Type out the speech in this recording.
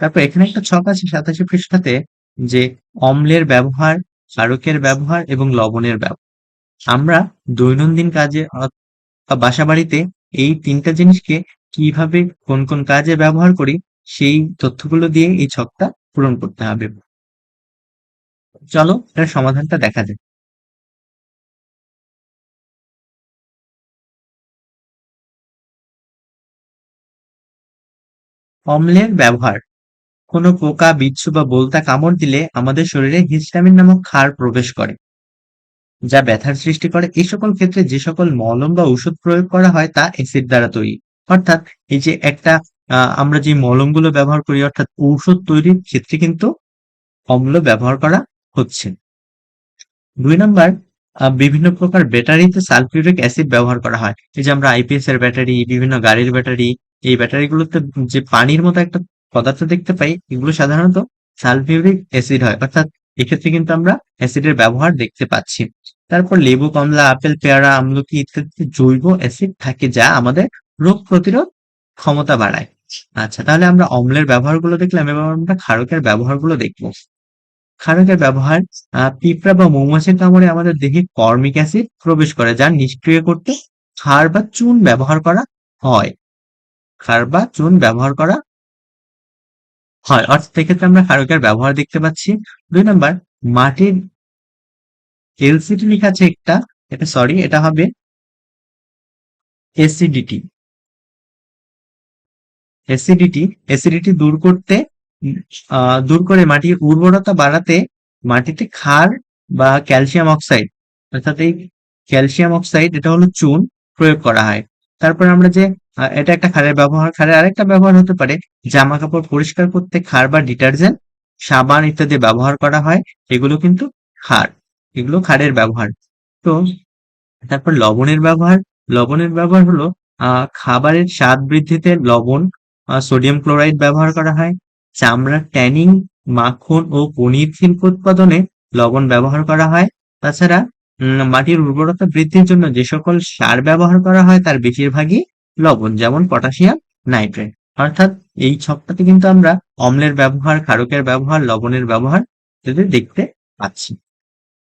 তারপর এখানে একটা ছক আছে সাতাশি পৃষ্ঠাতে যে অম্লের ব্যবহার, ক্ষারকের ব্যবহার এবং লবণের ব্যবহার। আমরা দৈনন্দিন কাজে বাসা বাড়িতে এই তিনটা জিনিসকে কীভাবে কোন কোন কাজে ব্যবহার করি, সেই তথ্যগুলো দিয়ে এই ছকটা পূরণ করতে হবে। চলো এর সমাধানটা দেখা যাক। অম্লের ব্যবহার। কোনো পোকা, বিচ্ছু বা বোলতা কামড় দিলে আমাদের শরীরে হিস্টামিন নামক ক্ষার প্রবেশ করে, যা ব্যথার সৃষ্টি করে। এই সকল ক্ষেত্রে যে সকল মলম বা ওষুধ প্রয়োগ করা হয় তা অ্যাসিড দ্বারা তৈরি। অর্থাৎ এই যে একটা আমরা যে মলমগুলো ব্যবহার করি, অর্থাৎ ঔষধ তৈরির ক্ষেত্রে কিন্তু অম্ল ব্যবহার করা হচ্ছে। দুই নাম্বার বিভিন্ন প্রকার ব্যাটারিতে সালফিউরিক অ্যাসিড ব্যবহার করা হয়। এই যে আমরা আইপিএস এর ব্যাটারি, বিভিন্ন গাড়ির ব্যাটারি, এই ব্যাটারিগুলোতে যে পানির মতো একটা পদার্থ দেখতে পাই, এগুলো সাধারণত সালফিউরিক অ্যাসিড হয়। অর্থাৎ এক্ষেত্রে কিন্তু আমরা অ্যাসিডের ব্যবহার দেখতে পাচ্ছি। তারপর লেবু, কমলা, আপেল, পেয়ারা, আমলকি ইত্যাদি জৈব অ্যাসিড থাকে যা আমাদের রোগ প্রতিরোধ ক্ষমতা বাড়ায়। আচ্ছা তাহলে আমরা অম্লের ব্যবহারগুলো দেখলাম এবং আমরা ক্ষারকের ব্যবহারগুলো দেখব। ক্ষারকের ব্যবহার পিঁপড়া বা মৌমাছির কামড়ে আমাদের দেহে কর্মিক অ্যাসিড প্রবেশ করে, যা নিষ্ক্রিয় করতে ক্ষার বা চুন ব্যবহার করা হয়। ক্ষার বা চুন ব্যবহার করা হয়। অর্থাৎ এক্ষেত্রে আমরা ক্ষারকের ব্যবহার দেখতে পাচ্ছি। দুই নাম্বার, মাটির এলসিডি লেখা আছে একটা, এটা সরি এটা হবে এসিডিটি অ্যাসিডিটি অ্যাসিডিটি দূর করতে দূর করে মাটির উর্বরতা বাড়াতে মাটিতে ক্ষার বা ক্যালসিয়াম অক্সাইড অর্থাৎ এই ক্যালসিয়াম অক্সাইড এটা হলো চুন, প্রয়োগ করা হয়। তারপর আমরা যে এটা একটা ক্ষারের ব্যবহার। খারের আরেকটা ব্যবহার হতে পারে জামা কাপড় পরিষ্কার করতে খার বা ডিটারজেন্ট, সাবান ইত্যাদি ব্যবহার করা হয়। এগুলো কিন্তু খার, এগুলো খারের ব্যবহার। তো তারপর লবণের ব্যবহার। লবণের ব্যবহার হলো খাবারের স্বাদ বৃদ্ধিতে লবণ সোডিয়াম ক্লোরাইড ব্যবহার করা হয়। চামড়ার ট্যানিং, মাখন ও পনির শিল্প উৎপাদনে লবণ ব্যবহার করা হয়। তাছাড়া মাটির উর্বরতা বৃদ্ধির জন্য যে সকল সার ব্যবহার করা হয়, তার বেশিরভাগই লবণ, যেমন পটাশিয়াম নাইট্রেট। অর্থাৎ এই ছকটাতে কিন্তু আমরা অম্লের ব্যবহার, ক্ষারকের ব্যবহার, লবণের ব্যবহার দেখতে পাচ্ছি।